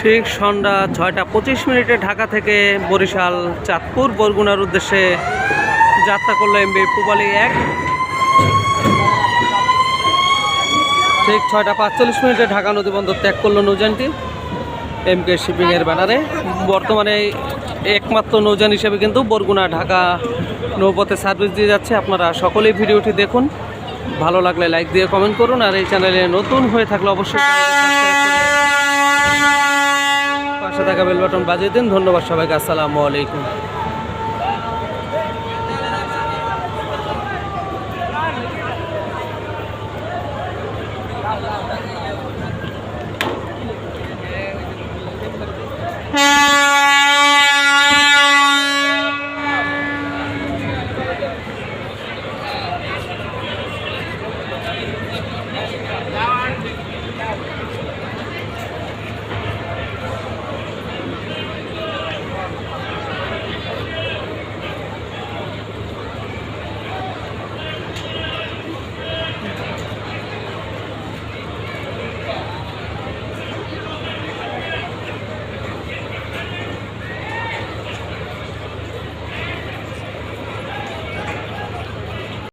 ঠিক সন্ধ্যা ছয়টা পঁচিশ মিনিটে ঢাকা থেকে বরিশাল, চাঁদপুর, বরগুনার উদ্দেশ্যে যাত্রা করল এমবি পুবালি এক। ঠিক ছয়টা পাঁচচল্লিশ মিনিটে ঢাকা নদীবন্দর ত্যাগ করল নৌজানটি এম কে শিপিংয়ের ব্যানারে। বর্তমানে একমাত্র নৌযান হিসেবে কিন্তু বরগুনা, ঢাকা নৌপথে সার্ভিস দিয়ে যাচ্ছে। আপনারা সকলেই ভিডিওটি দেখুন। ভালো লাগলে লাইক দিয়ে কমেন্ট করুন আর এই চ্যানেলে নতুন হয়ে থাকলে অবশ্যই থাকা বেল বাটন বাজিয়ে দিন। ধন্যবাদ সবাইকে আসসালামু আলাইকুম।